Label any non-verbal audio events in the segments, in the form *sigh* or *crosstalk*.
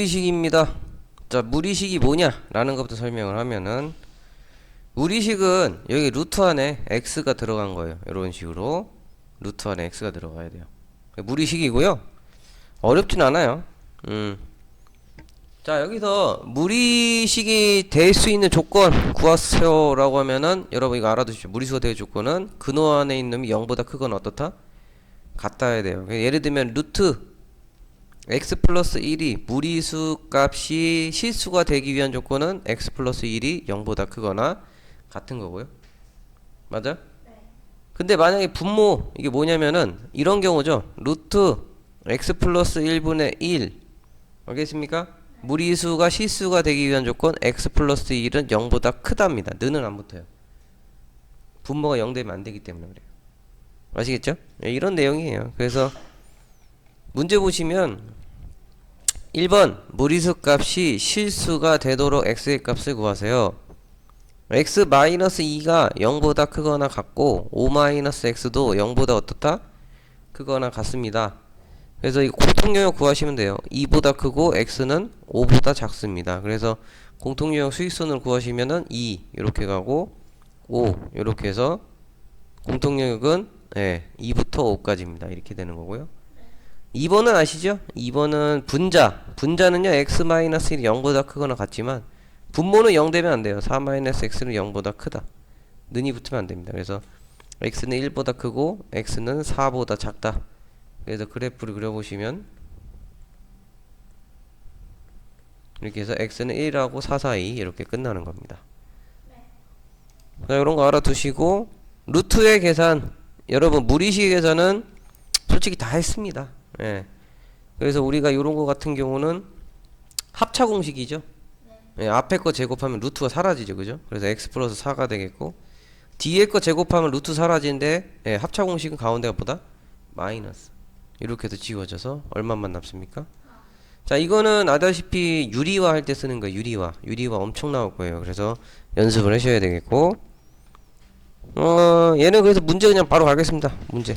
무리식입니다. 자, 무리식이 뭐냐라는 것부터 설명을 하면은 무리식은 여기 루트 안에 x가 들어간 거예요. 이런 식으로 루트 안에 x가 들어가야 돼요. 무리식이고요. 어렵진 않아요. 음. 자, 여기서 무리식이 될 수 있는 조건 구하세요라고 하면은 여러분 이거 알아두십시오. 무리수가 될 조건은 근호 안에 있는 놈이 0보다 크거나 어떻다? 같아야 돼요. 예를 들면 루트 x 플러스 1이 무리수 값이 실수가 되기 위한 조건은 x 플러스 1이 0보다 크거나 같은 거고요. 맞아? 근데 만약에 분모 이게 뭐냐면은 이런 경우죠. 루트 x 플러스 1분의 1 알겠습니까? 무리수가 실수가 되기 위한 조건 x 플러스 1은 0보다 크답니다. 느는 안 붙어요. 분모가 0 되면 안 되기 때문에 그래요. 아시겠죠? 예, 이런 내용이에요. 그래서 문제 보시면 1번 무리수 값이 실수가 되도록 x의 값을 구하세요. x-2가 0보다 크거나 같고 5-x도 0보다 어떻다? 크거나 같습니다. 그래서 이 공통영역 구하시면 돼요. 2보다 크고 x는 5보다 작습니다. 그래서 공통영역 수익선을 구하시면은 2 이렇게 가고 5 이렇게 해서 공통영역은 예, 2부터 5까지입니다. 이렇게 되는 거고요. 2번은 아시죠? 2번은 분자. 분자는요, x-1이 0보다 크거나 같지만, 분모는 0 되면 안 돼요. 4-x는 0보다 크다. 는이 붙으면 안 됩니다. 그래서, x는 1보다 크고, x는 4보다 작다. 그래서 그래프를 그려보시면, 이렇게 해서 x는 1하고 4 사이 이렇게 끝나는 겁니다. 자, 이런 거 알아두시고, 루트의 계산. 여러분, 무리식 계산은 솔직히 다 했습니다. 예. 그래서 우리가 이런 거 같은 경우는 합차 공식이죠. 예, 앞에 거 제곱하면 루트가 사라지죠, 그죠? 그래서 x 플러스 4가 되겠고 뒤에 거 제곱하면 루트 사라지는데 예, 합차 공식은 가운데가 보다 마이너스 이렇게 해서 지워져서 얼마만 남습니까? 자, 이거는 아다시피 유리화 할 때 쓰는 거예요. 유리화. 유리화 엄청 나올 거예요. 그래서 연습을 하셔야 되겠고 어, 얘는 그래서 문제 그냥 바로 가겠습니다. 문제.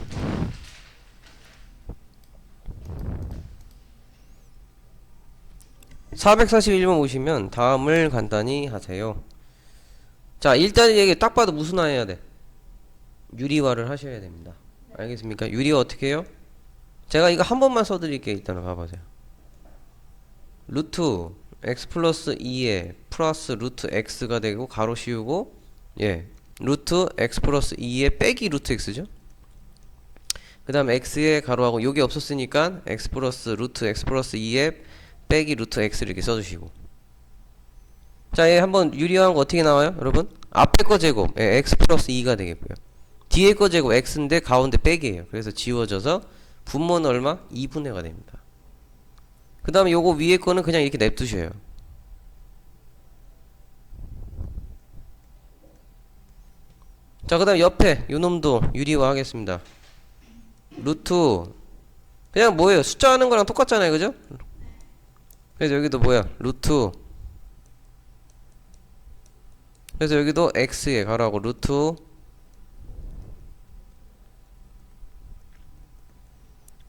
(441번) 보시면 다음을 간단히 하세요. 자 일단 이게 딱 봐도 무슨 화 해야 돼? 유리화를 하셔야 됩니다. 알겠습니까? 유리화 어떻게 해요? 제가 이거 한 번만 써드릴게요. 일단은 봐보세요. 루트 x 플러스 2에 플러스 루트 x가 되고 가로 씌우고 예 루트 x 플러스 2에 빼기 루트 x죠? 그 다음 x에 가로하고 요게 없었으니까 x 플러스 루트 x 플러스 2에 빼기 루트 x 이렇게 써주시고 자, 얘 한번 유리화한 거 어떻게 나와요? 여러분? 앞에 거 제곱 예, x 플러스 2가 되겠고요 뒤에 거 제곱 x인데 가운데 빼기예요 그래서 지워져서 분모는 얼마? 2분의 가 됩니다 그 다음에 요거 위에 거는 그냥 이렇게 냅두셔요 자, 그 다음 옆에 요 놈도 유리화 하겠습니다 루트 그냥 뭐예요? 숫자 하는 거랑 똑같잖아요 그죠? 그래서 여기도 뭐야? 루트 그래서 여기도 x에 가로하고 루트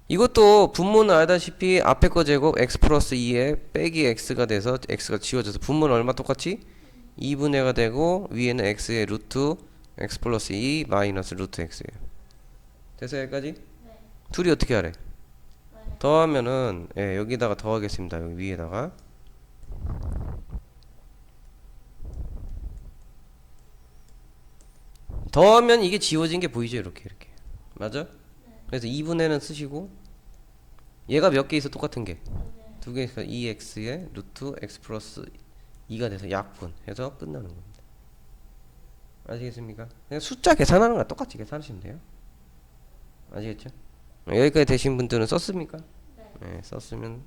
이것도 분모는 알다시피 앞에 거 제곱 x 플러스 2에 빼기 x가 돼서 x가 지워져서 분모는 얼마 똑같이? 2분의가 되고 위에는 x의 루트 x 플러스 2 마이너스 루트 x예요 됐어요 여기까지? 둘이 어떻게 하래? 더하면은 예, 여기다가 더하겠습니다. 여기 위에다가 더하면 이게 지워진 게 보이죠? 이렇게 이렇게 맞아? 그래서 2분의는 쓰시고 얘가 몇 개 있어 똑같은 게 두 개 있어 2x에 루트 x 플러스 2가 돼서 약분 해서 끝나는 겁니다. 아시겠습니까? 그냥 숫자 계산하는 거랑 똑같이 계산하시면 돼요. 아시겠죠? 여기까지 되신 분들은 썼습니까? 네. 썼으면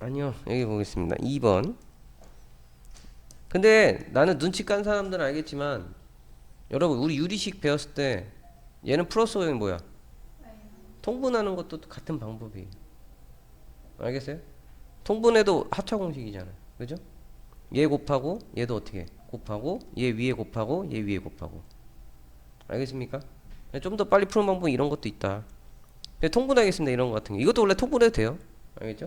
아니요 여기 보겠습니다 2번 근데 나는 눈치 깐 사람들은 알겠지만 여러분 우리 유리식 배웠을 때 얘는 플러스 오형이 뭐야? 통분하는 것도 같은 방법이에요 알겠어요? 통분해도 합차 공식이잖아요 그죠? 얘 곱하고 얘도 어떻게 해? 곱하고 얘 위에 곱하고 얘 위에 곱하고 알겠습니까? 좀 더 빨리 푸는 방법은 이런 것도 있다 네, 통분하겠습니다. 이런 거 같은 거. 이것도 원래 통분해도 돼요. 알겠죠?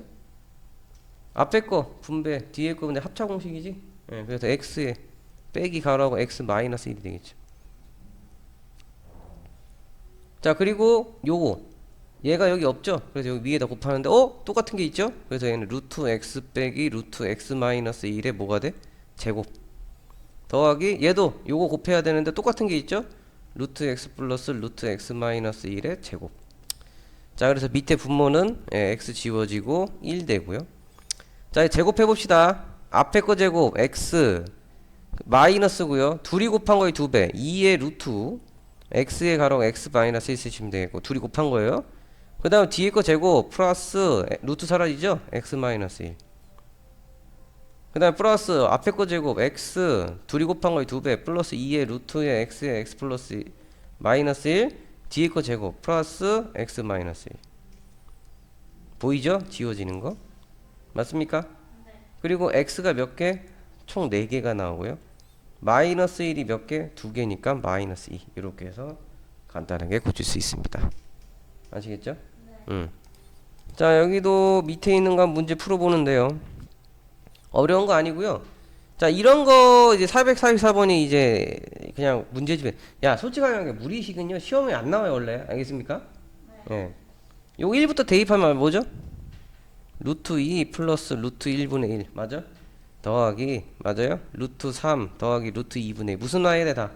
앞에 거 분배, 뒤에 거 근데 합차 공식이지. 예, 그래서 x에 빼기 가로하고 x 마이너스 1이 되겠죠. 자 그리고 요거 얘가 여기 없죠. 그래서 여기 위에다 곱하는데 어 똑같은 게 있죠. 그래서 얘는 루트 x 빼기 루트 x 마이너스 1에 뭐가 돼? 제곱 더하기 얘도 요거 곱해야 되는데 똑같은 게 있죠. 루트 x 플러스 루트 x 마이너스 1의 제곱. 자 그래서 밑에 분모는 예, x 지워지고 1 되고요. 자 제곱해 봅시다. 앞에 거 제곱 x 마이너스고요. 둘이 곱한 거의 두 배. 2의 루트 x의 가로 x 마이너스 1 쓰시면 되겠고 둘이 곱한 거예요. 그 다음 뒤에 거 제곱 플러스 에, 루트 사라지죠? x 마이너스 1. 그 다음 플러스 앞에 거 제곱 x 둘이 곱한 거의 두배 플러스 2의 루트의 x의 x 플러스 마이너스 1 뒤에 거 제곱 플러스 x 마이너스 1 보이죠? 지워지는 거 맞습니까? 그리고 x가 몇 개? 총 4개가 나오고요 마이너스 1이 몇 개? 2개니까 마이너스 2 이렇게 해서 간단하게 고칠 수 있습니다 아시겠죠? 음. 자 여기도 밑에 있는 거 문제 풀어보는데요 어려운 거 아니고요 자 이런 거 이제 444번이 이제 그냥 문제집에 야 솔직하게 무리식은요 시험에 안 나와요 원래 알겠습니까? 예. 요 1부터 대입하면 뭐죠? 루트 2 플러스 루트 1분의 1 맞아? 더하기 맞아요? 루트 3 더하기 루트 2분의 1 무슨 와야 돼 다?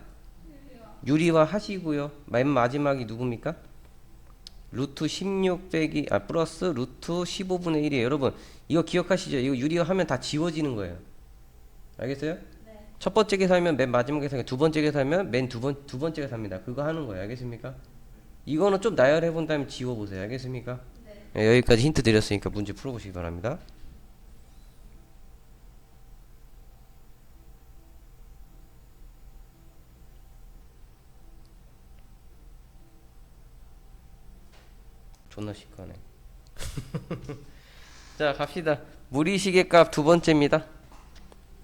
유리와 하시고요 맨 마지막이 누굽니까? 루트 16 빼기 아 플러스 루트 15분의 1이에요 여러분 이거 기억하시죠? 이거 유리화 하면 다 지워지는 거예요 알겠어요? 첫 번째 계산하면 맨 마지막 계산이 두 번째 계산하면 맨 두 번 두 번째 계산입니다. 그거 하는 거예요. 알겠습니까? 이거는 좀 나열해 본 다음에 지워 보세요. 알겠습니까? 네, 여기까지 힌트 드렸으니까 문제 풀어 보시기 바랍니다. 존나 시끄하네. *laughs* 자, 갑시다. 무리시계 값 두 번째입니다.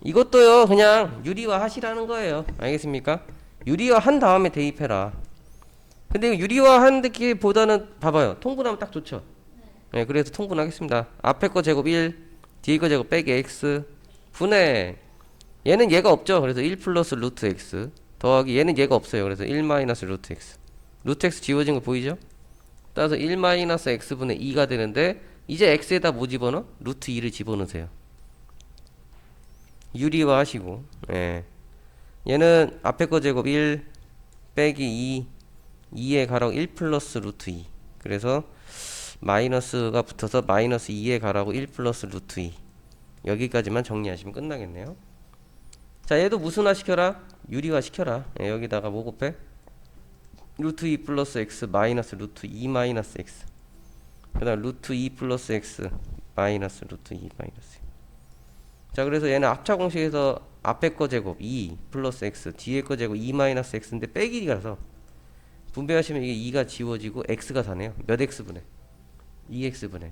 이것도요 그냥 유리화 하시라는 거예요. 알겠습니까? 유리화 한 다음에 대입해라. 근데 유리화 하는 데보다는 봐봐요. 통분하면 딱 좋죠? 네 그래서 통분하겠습니다. 앞에 거 제곱 1 뒤에 거 제곱 빼기 x 분해. 얘는 얘가 없죠? 그래서 1 플러스 루트 x 더하기 얘는 얘가 없어요. 그래서 1 마이너스 루트 x. 루트 x 지워진 거 보이죠? 따라서 1 마이너스 x분의 2가 되는데 이제 x에다 뭐 집어넣어? 루트 2를 집어넣으세요. 유리화 하시고 예. 얘는 앞에 거 제곱 1 빼기 2 2의 가로 1 플러스 루트 2 그래서 마이너스가 붙어서 마이너스 2의 가로하고 1 플러스 루트 2 여기까지만 정리하시면 끝나겠네요. 자 얘도 무슨화 시켜라? 유리화 시켜라. 예, 여기다가 뭐 곱해? 루트 2 플러스 x 마이너스 루트 2 마이너스 x 그 다음 루트 2 플러스 x 마이너스 루트 2 마이너스 자 그래서 얘는 합차 공식에서 앞에 거 제곱 2 플러스 x 뒤에 거 제곱 2 마이너스 x인데 빼기라서 분배하시면 이게 2가 지워지고 x가 사네요. 몇 x분의? 2x분의.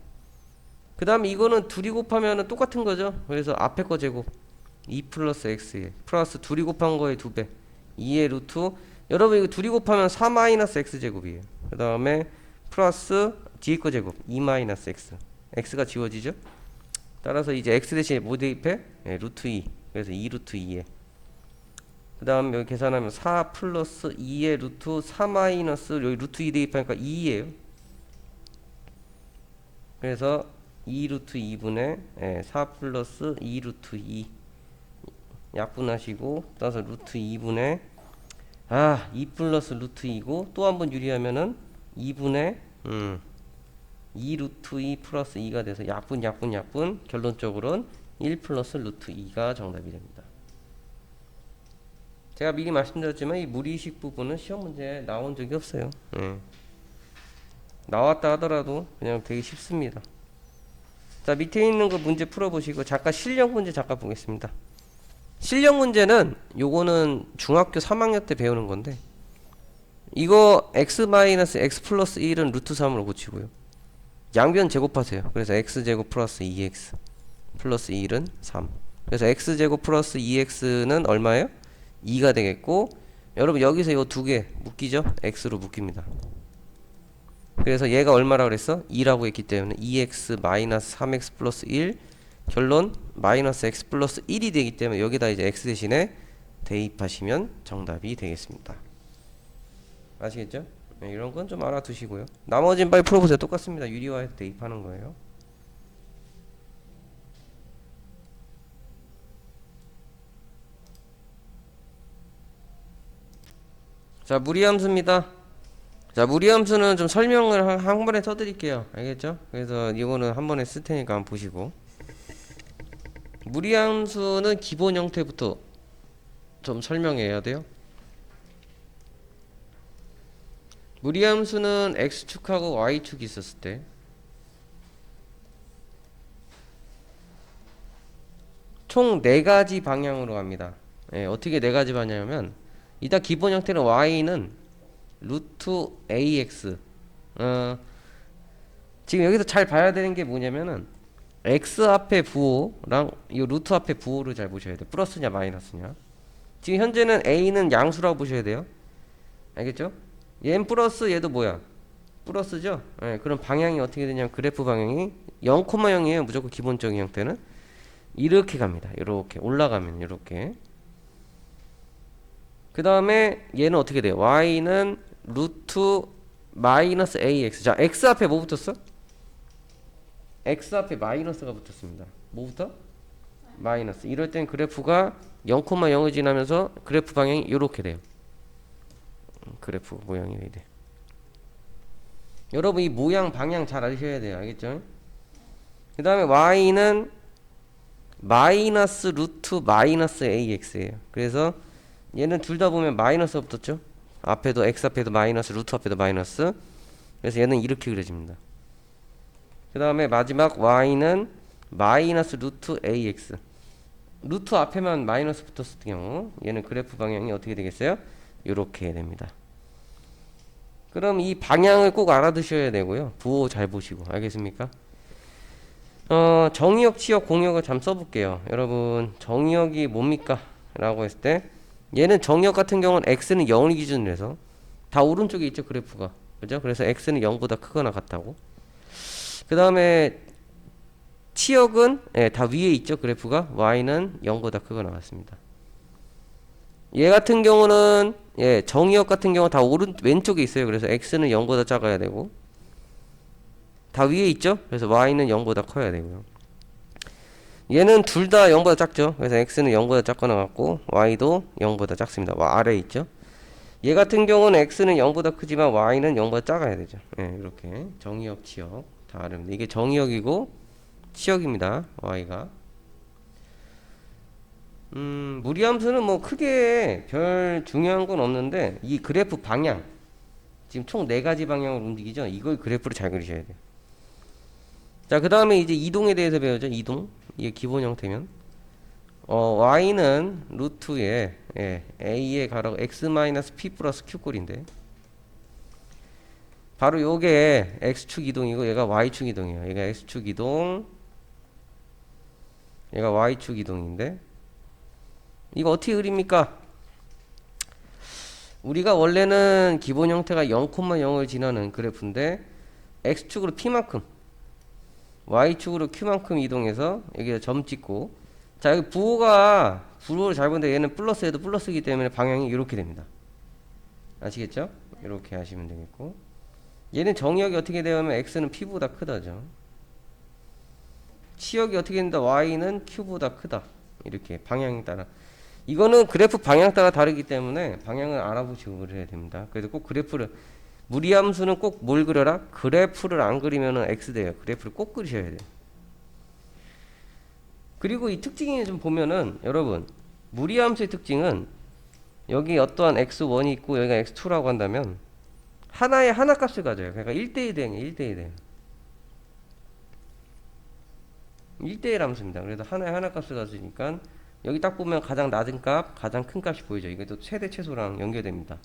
그 다음에 이거는 둘이 곱하면 똑같은 거죠? 그래서 앞에 거 제곱 2 플러스 x에 플러스 둘이 곱한 거의 2배. 2의 루트. 여러분 이거 둘이 곱하면 4 마이너스 x 제곱이에요. 그 다음에 플러스 뒤에 거 제곱. 2 마이너스 x. X가 지워지죠? 따라서 이제 x 대신에 뭐 대입해? 예, 루트 2 그래서 2 루트 2에. 그 다음 여기 계산하면 4 플러스 2의 루트 4 마이너스 여기 루트 2 대입하니까 2예요. 그래서 2 루트 2분의 예, 4 플러스 2 루트 2 약분하시고 따라서 루트 2분의 아, 2 플러스 루트 2고 또 한 번 유리하면은 2분의 음, 2 루트 2 플러스 2가 돼서 약분 약분 약분 결론적으로는 1 플러스 루트 2가 정답이 됩니다. 제가 미리 말씀드렸지만 이 무리식 부분은 시험 문제에 나온 적이 없어요. 예. 나왔다 하더라도 그냥 되게 쉽습니다. 자 밑에 있는 거 문제 풀어보시고 잠깐 실력 문제 잠깐 보겠습니다. 실력 문제는 요거는 중학교 3학년 때 배우는 건데 이거 x 마이너스 x 플러스 1은 루트 3으로 고치고요. 양변 제곱하세요. 그래서 x제곱 플러스 2x 플러스 1은 3. 그래서 x제곱 플러스 2x는 얼마예요? 2가 되겠고 여러분 여기서 이두개 묶이죠? x로 묶입니다. 그래서 얘가 얼마라고 그랬어? 2라고 했기 때문에 2x 마이너스 3x 플러스 1 결론 마이너스 x 플러스 1이 되기 때문에 여기다 이제 x 대신에 대입하시면 정답이 되겠습니다. 아시겠죠? 네, 이런 건 좀 알아두시고요. 나머지는 빨리 풀어보세요. 똑같습니다. 유리화해서 대입하는 거예요. 자, 무리함수입니다. 자, 무리함수는 좀 설명을 한, 한 번에 써드릴게요. 알겠죠? 그래서 이거는 한 번에 쓸 테니까 한번 보시고. 무리함수는 기본 형태부터 좀 설명해야 돼요. 무리함수는 x축하고 y축이 있었을 때총네 가지 방향으로 갑니다. 예, 어떻게 네 가지 방향이냐면 이따 기본 형태는 y는 루트 ax 어, 지금 여기서 잘 봐야 되는 게 뭐냐면은 x 앞에 부호랑 이 루트 앞에 부호를 잘 보셔야 돼요. 플러스냐 마이너스냐. 지금 현재는 a는 양수라고 보셔야 돼요. 알겠죠? 얘는 플러스 얘도 뭐야? 플러스죠? 예, 그럼 방향이 어떻게 되냐면 그래프 방향이 0,0이에요. 무조건 기본적인 형태는 이렇게 갑니다. 이렇게 올라가면 이렇게. 그 다음에 얘는 어떻게 돼요? y는 루트 마이너스 ax. 자, x 앞에 뭐 붙었어? x 앞에 마이너스가 붙었습니다. 뭐부터? 마이너스. 이럴 땐 그래프가 0,0을 지나면서 그래프 방향이 이렇게 돼요. 그래프 모양이 왜 이래? 여러분 이 모양 방향 잘 아셔야 돼요. 알겠죠? 그 다음에 y는 마이너스 루트 마이너스 ax예요. 그래서 얘는 둘 다 보면 마이너스 붙었죠? 앞에도 x 앞에도 마이너스 루트 앞에도 마이너스 그래서 얘는 이렇게 그려집니다. 그 다음에 마지막 y는 마이너스 루트 ax 루트 앞에만 마이너스 붙었을 경우 얘는 그래프 방향이 어떻게 되겠어요? 이렇게 됩니다. 그럼 이 방향을 꼭 알아두셔야 되고요. 부호 잘 보시고 알겠습니까? 어, 정의역, 치역, 공역을 잠 써볼게요. 여러분 정의역이 뭡니까? 라고 했을 때 얘는 정의역 같은 경우는 x는 0을 기준으로 해서 다 오른쪽에 있죠 그래프가 그죠? 그래서 x는 0보다 크거나 같다고 그 다음에 치역은 예, 다 위에 있죠 그래프가 y는 0보다 크거나 같습니다 얘 같은 경우는 예, 정의역 같은 경우 다 오른 왼쪽에 있어요. 그래서 x는 0보다 작아야 되고 다 위에 있죠. 그래서 y는 0보다 커야 되고요. 얘는 둘 다 0보다 작죠. 그래서 x는 0보다 작거나 같고 y도 0보다 작습니다. 와, 아래에 있죠. 얘 같은 경우는 x는 0보다 크지만 y는 0보다 작아야 되죠. 예, 이렇게 정의역, 치역 다 다릅니다. 이게 정의역이고 치역입니다. y가 음, 무리함수는 뭐 크게 별 중요한 건 없는데 이 그래프 방향 지금 총 네 가지 방향으로 움직이죠. 이걸 그래프로 잘 그리셔야 돼요. 자, 그 다음에 이제 이동에 대해서 배우죠. 이동. 이게 기본 형태면. 어, y는 루트에 예, a의 가로 x 마이너스 p 플러스 q 꼴인데 바로 요게 x축 이동이고 얘가 y축 이동이에요. 얘가 x축 이동 얘가 y축 이동인데 이거 어떻게 그립니까? 우리가 원래는 기본 형태가 0,0을 지나는 그래프인데 x축으로 p만큼 y축으로 q만큼 이동해서 여기다 점 찍고 자 여기 부호가 부호를 잘 보는데 얘는 플러스에도 플러스이기 때문에 방향이 이렇게 됩니다. 아시겠죠? 이렇게 하시면 되겠고 얘는 정역이 어떻게 되냐면 x는 p보다 크다죠. 치역이 어떻게 된다? Y는 q보다 크다. 이렇게 방향에 따라 이거는 그래프 방향 따라 다르기 때문에 방향을 알아보시고 그래야 됩니다. 그래서 꼭 그래프를 무리함수는 꼭 뭘 그려라? 그래프를 안 그리면은 x 돼요. 그래프를 꼭 그리셔야 돼요. 그리고 이 특징이 좀 보면은 여러분 무리함수의 특징은 여기 어떠한 x1이 있고 여기가 x2라고 한다면 하나의 하나 값을 가져요. 그러니까 1대1 대응이에요. 1대1 대응. 1대1 함수입니다. 그래서 하나의 하나 값을 가지니까 여기 딱 보면 가장 낮은 값, 가장 큰 값이 보이죠. 이게 또 최대 최소랑 연결됩니다.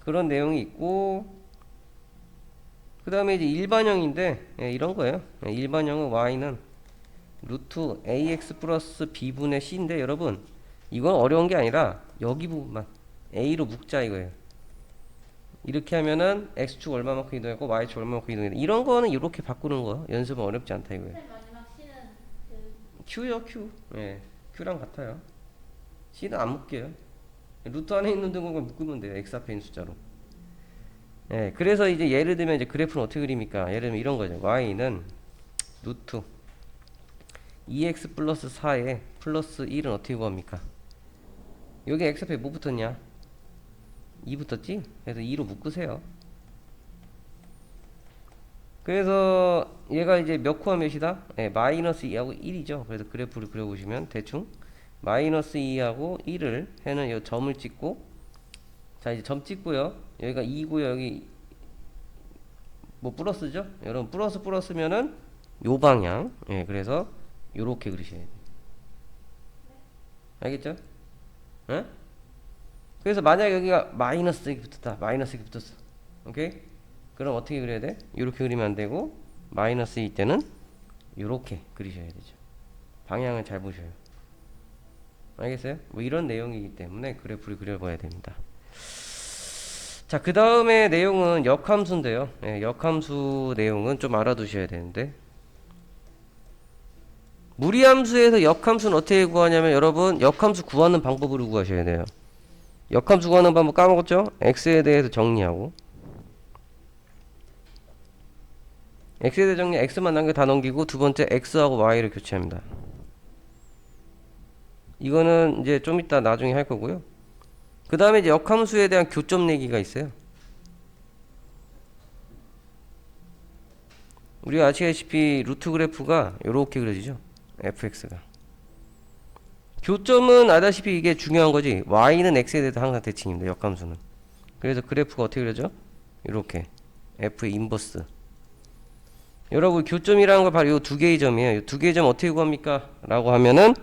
그런 내용이 있고 그 다음에 이제 일반형인데 예, 이런 거예요. 예, 일반형은 y는 루트 ax 플러스 b분의 c인데 여러분 이건 어려운 게 아니라 여기 부분만 a로 묶자 이거예요. 이렇게 하면은 x축 얼마만큼 이동했고 y축 얼마만큼 이동했다. 이런 거는 이렇게 바꾸는 거 연습은 어렵지 않다 이거예요. 그 Q요 Q. 예, Q랑 같아요. C는 안 묶여요. 루트 안에 있는 등급을 묶으면 돼요. X 앞에 있는 숫자로. 예, 그래서 이제 예를 들면 이제 그래프는 어떻게 그립니까? 예를 들면 이런 거죠. Y는 루트 2x 플러스 4에 플러스 1은 어떻게 구합니까? 여기 X 앞에 뭐 붙었냐? 2 붙었지? 그래서 2로 묶으세요. 그래서 얘가 이제 몇 코와 몇이다? 예, 마이너스 2하고 1이죠. 그래서 그래프를 그려보시면 대충 마이너스 2하고 1을 해는 이 점을 찍고 자 이제 점 찍고요. 여기가 2고요. 여기 뭐 플러스죠? 여러분 플러스 플러스면은 요 방향. 예, 그래서 요렇게 그리셔야 돼요. 알겠죠? 예? 그래서 만약 여기가 마이너스 이렇게 붙었다. 마이너스 이렇게 붙었어. 오케이? 그럼 어떻게 그려야 돼? 이렇게 그리면 안 되고 마이너스 일 때는 이렇게 그리셔야 되죠. 방향을 잘 보셔요. 알겠어요? 뭐 이런 내용이기 때문에 그래프를 그려봐야 됩니다. 자, 그 다음에 내용은 역함수인데요. 예, 역함수 내용은 좀 알아두셔야 되는데 무리함수에서 역함수는 어떻게 구하냐면 여러분 역함수 구하는 방법으로 구하셔야 돼요. 역함수 구하는 방법 까먹었죠? x에 대해서 정리하고 x에 대해 정리 x만 남겨 다 넘기고 두 번째 x하고 y를 교체합니다. 이거는 이제 좀 이따 나중에 할 거고요. 그 다음에 이제 역함수에 대한 교점 내기가 있어요. 우리가 아시다시피 루트 그래프가 이렇게 그려지죠. fx가. 교점은 아다시피 이게 중요한 거지. y는 x에 대해서 항상 대칭입니다. 역함수는. 그래서 그래프가 어떻게 그려져? 이렇게 f의 인버스. 여러분 교점이라는 건 바로 이 두 개의 점이에요. 이 두 개의 점 어떻게 구합니까? 라고 하면은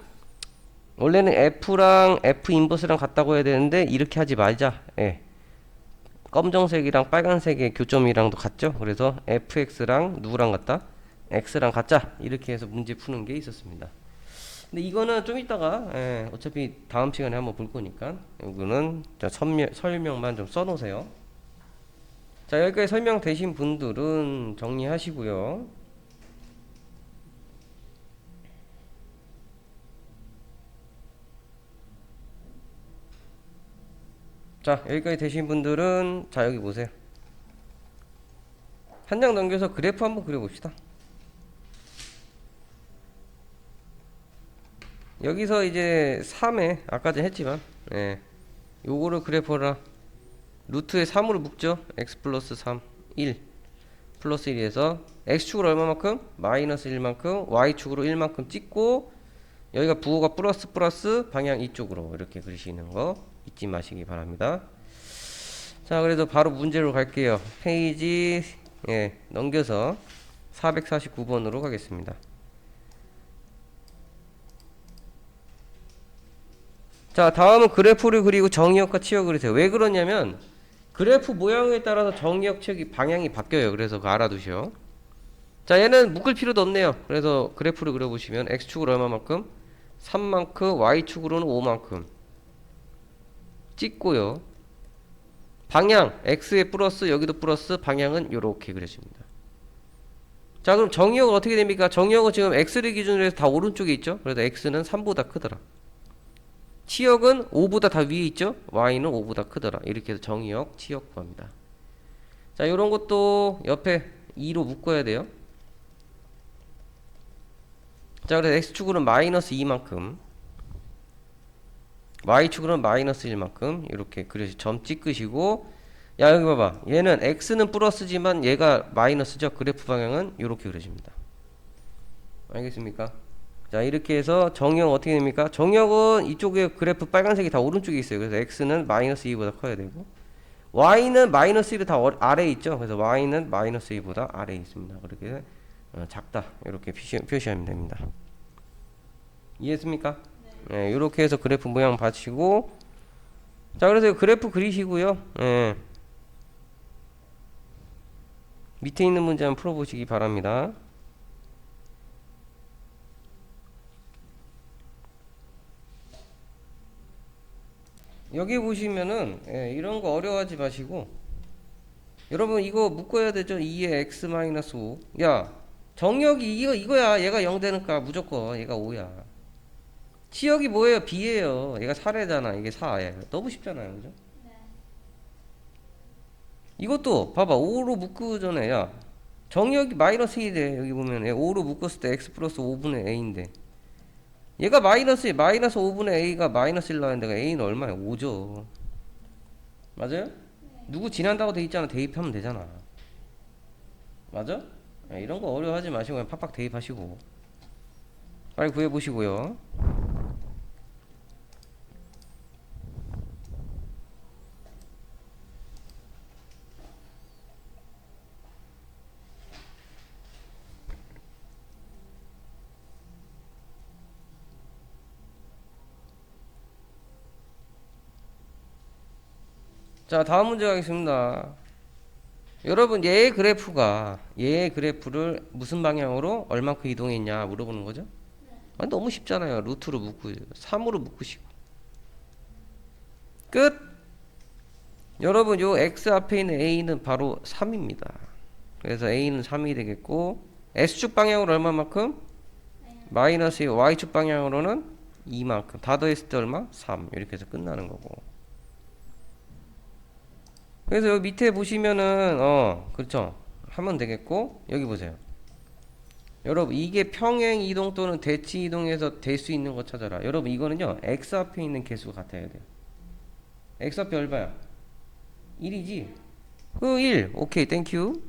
원래는 f랑 f 인버스랑 같다고 해야 되는데 이렇게 하지 말자. 예. 검정색이랑 빨간색의 교점이랑도 같죠? 그래서 fx랑 누구랑 같다? x랑 같자. 이렇게 해서 문제 푸는 게 있었습니다. 근데 이거는 좀 이따가 예, 어차피 다음 시간에 한번 볼 거니까 이거는 자, 설명, 설명만 좀 써놓으세요. 자 여기까지 설명되신 분들은 정리하시고요. 자 여기까지 되신 분들은 자 여기 보세요. 한 장 넘겨서 그래프 한번 그려봅시다. 여기서 이제 3에 아까 전에 했지만 예, 요거를 그래프라 루트에 3으로 묶죠. x 플러스 3, 1 플러스 1에서 x축으로 얼마만큼? 마이너스 1만큼 y축으로 1만큼 찍고 여기가 부호가 플러스 플러스 방향 이쪽으로 이렇게 그리시는 거 잊지 마시기 바랍니다. 자 그래도 바로 문제로 갈게요. 페이지 예, 넘겨서 449번으로 가겠습니다. 자 다음은 그래프를 그리고 정의역과 치역을 그리세요. 왜 그러냐면 그래프 모양에 따라서 정의역 치역이 방향이 바뀌어요. 그래서 그거 알아두셔. 자 얘는 묶을 필요도 없네요. 그래서 그래프를 그려보시면 x축으로 얼마만큼? 3만큼 y축으로는 5만큼 찍고요. 방향 x에 플러스 여기도 플러스 방향은 이렇게 그려집니다. 자 그럼 정의역은 어떻게 됩니까? 정의역은 지금 x를 기준으로 해서 다 오른쪽에 있죠. 그래서 x는 3보다 크더라. 치역은 5보다 다 위에 있죠? y는 5보다 크더라. 이렇게 해서 정의역, 치역 구합니다. 자, 요런 것도 옆에 2로 묶어야 돼요. 자, 그래서 x축으로는 마이너스 2만큼 y축으로는 마이너스 1만큼 이렇게 그려서 점 찍으시고 야, 여기 봐봐. 얘는 x는 플러스지만 얘가 마이너스죠. 그래프 방향은 이렇게 그려집니다. 알겠습니까? 자 이렇게 해서 정형 어떻게 됩니까? 정형은 이쪽에 그래프 빨간색이 다 오른쪽에 있어요. 그래서 x는 마이너스 2보다 커야 되고 y는 마이너스 1이 다 어- 아래에 있죠. 그래서 y는 마이너스 2보다 아래에 있습니다. 그렇게 어, 작다 이렇게 표시, 표시하면 됩니다. 이해했습니까? 네. 이렇게 해서 그래프 모양 받치고 자 그래서 그래프 그리시고요. 예. 밑에 있는 문제 한번 풀어보시기 바랍니다. 여기 보시면은 예, 이런 거 어려워하지 마시고 여러분 이거 묶어야 되죠 2에 x 마이너스 5. 야 정역이 이거 이거야. 얘가 0 되니까 무조건 얘가 5야. 치역이 뭐예요? b예요. 얘가 4래잖아. 이게 4예요. 너무 쉽잖아요. 그죠? 네. 이것도 봐봐 5로 묶으잖아 야 정역이 마이너스 1돼 여기 보면 얘 5로 묶었을 때 x 플러스 5분의 a인데 얘가 마이너스 마이너스 5분의 a가 마이너스 1 나왔는데 a는 얼마야? 5죠. 맞아요? 누구 지난다고 돼 있잖아. 대입하면 되잖아. 맞아? 야, 이런 거 어려워하지 마시고 그냥 팍팍 대입하시고. 빨리 구해보시고요 자, 다음 문제 가겠습니다. 여러분, 얘의 그래프가 얘의 그래프를 무슨 방향으로 얼마큼 이동했냐 물어보는 거죠? 아, 너무 쉽잖아요. 루트로 묶고 3으로 묶으시고. 끝. 여러분, 요 x 앞에 있는 a는 바로 3입니다. 그래서 a는 3이 되겠고 s축 방향으로 얼마만큼? 마이너스 y축 방향으로는 2만큼. 다 더했을 때 얼마? 3. 이렇게 해서 끝나는 거고. 그래서 여기 밑에 보시면은 어 그렇죠. 하면 되겠고 여기 보세요. 여러분 이게 평행 이동 또는 대치 이동에서 될 수 있는 거 찾아라. 여러분 이거는요 x 앞에 있는 개수가 같아야 돼요. X 앞에 얼마야? 1이지? 그1 오케이 땡큐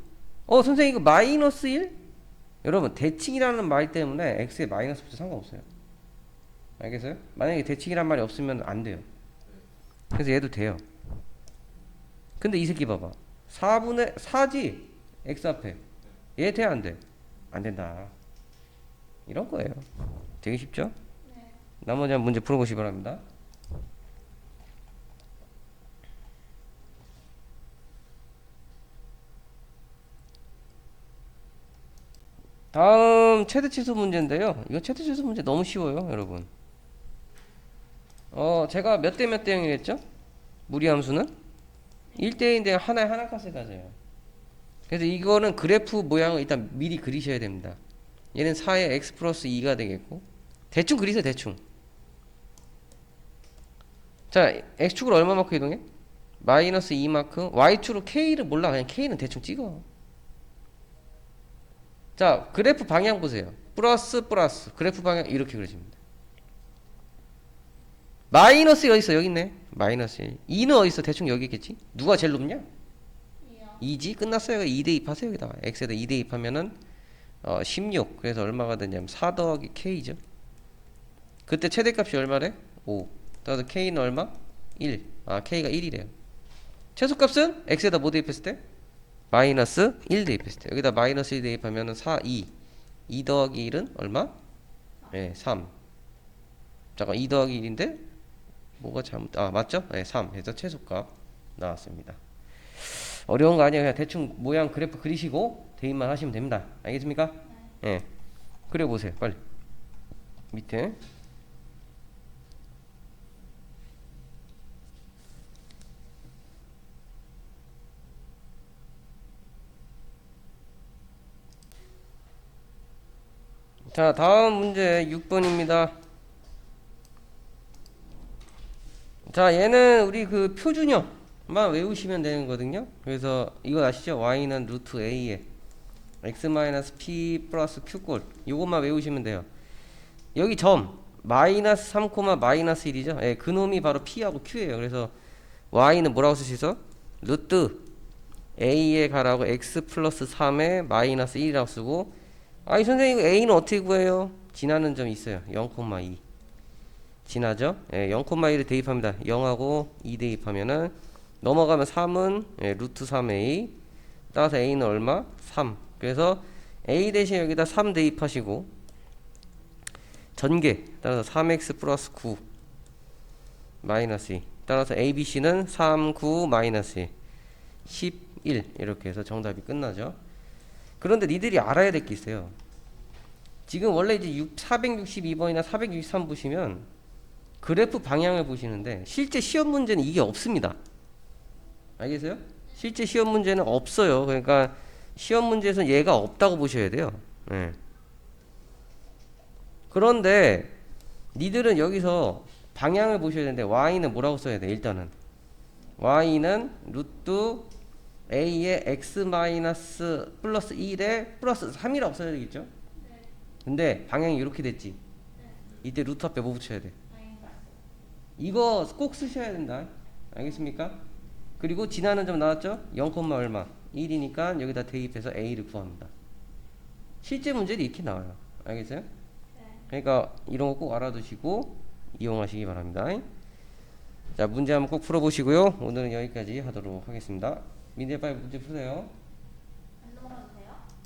어 선생님 이거 마이너스 1 여러분 대칭이라는 말 때문에 x에 마이너스 붙여 상관없어요. 알겠어요? 만약에 대칭이란 말이 없으면 안 돼요. 그래서 얘도 돼요 근데 이 새끼 봐봐. 4분의 4지? x 앞에. 얘 돼, 안 돼? 안 된다. 이런 거예요. 되게 쉽죠? 네. 나머지 한 문제 풀어보시기 바랍니다. 다음 최대 치수 문제인데요. 이거 최대 치수 문제 너무 쉬워요, 여러분. 어, 제가 몇 대 몇대 0이랬죠? 무리 함수는? 1대1인데 하나에 하나 값을 가져요. 그래서 이거는 그래프 모양을 일단 미리 그리셔야 됩니다. 얘는 4에 x 플러스 2가 되겠고 대충 그리세요 대충. 자 x축으로 얼마만큼 이동해? 마이너스 2만큼 y축으로 k를 몰라 그냥 k는 대충 찍어. 자 그래프 방향 보세요. 플러스 플러스 그래프 방향 이렇게 그려집니다. 마이너스 어디 있어 여기 있네. 마이너스 1. 2는 어디 있어 대충 여기 있겠지? 누가 제일 높냐? 이요. 2지 끝났어요. 2 대입하세요 여기다가 x에다 2 대입하면은 어, 16 그래서 얼마가 되냐면 4 더하기 k죠. 그때 최대값이 얼마래? 5. 따라서 k는 얼마? 1. 아 k가 1이래요. 최소값은 x에다 뭐 대입했을 때? 마이너스 1 대입했을 때 여기다 마이너스 1 대입하면은 4 2. 2 더하기 1은 얼마? 예, 3. 잠깐 2 더하기 1인데 뭐가 잘못 아 맞죠? 네, 3 해서 최소값 나왔습니다. 어려운 거 아니에요. 그냥 대충 모양 그래프 그리시고 대입만 하시면 됩니다. 알겠습니까? 예. 그려 보세요. 빨리. 밑에. 자, 다음 문제 6번입니다. 자, 얘는 우리 그 표준형만 외우시면 되는 거거든요. 그래서 이거 아시죠? y는 루트 a에 x 마이너스 p 플러스 q 꼴 이것만 외우시면 돼요. 여기 점 마이너스 3 마이너스 1이죠. 예, 그 놈이 바로 p하고 q예요. 그래서 y는 뭐라고 있어? 루트 a에 가라고 x 플러스 3에 마이너스 1이라고 쓰고 아이 선생님 이거 a는 어떻게 구해요? 지나는 점이 있어요. 0,2 지나죠? 예, 0,1을 대입합니다. 0하고 2 대입하면은 넘어가면 3은 예, 루트 3a 따라서 a는 얼마? 3 그래서 a 대신 여기다 3 대입하시고 전개 따라서 3x 플러스 9 마이너스 2 따라서 abc는 3, 9 마이너스 2 11 이렇게 해서 정답이 끝나죠. 그런데 니들이 알아야 될 게 있어요. 지금 원래 이제 6, 462번이나 463 보시면 그래프 방향을 보시는데 실제 시험 문제는 이게 없습니다. 알겠어요? 실제 시험 문제는 없어요. 그러니까 시험 문제에서는 얘가 없다고 보셔야 돼요. 예. 그런데 니들은 여기서 방향을 보셔야 되는데 y는 뭐라고 써야 돼? 일단은 y는 루트 a의 x 마이너스 플러스 1에 플러스 3이라고 써야 되겠죠? 근데 방향이 이렇게 됐지. 이때 루트 앞에 뭐 붙여야 돼? 이거 꼭 쓰셔야 된다. 알겠습니까? 그리고 지나는 점 나왔죠? 0, 얼마? 1이니까 여기다 대입해서 a를 구합니다. 실제 문제도 이렇게 나와요. 알겠어요? 그러니까 이런 거 꼭 알아두시고 이용하시기 바랍니다. 자, 문제 한번 꼭 풀어보시고요. 오늘은 여기까지 하도록 하겠습니다. 민재 빨리 문제 푸세요.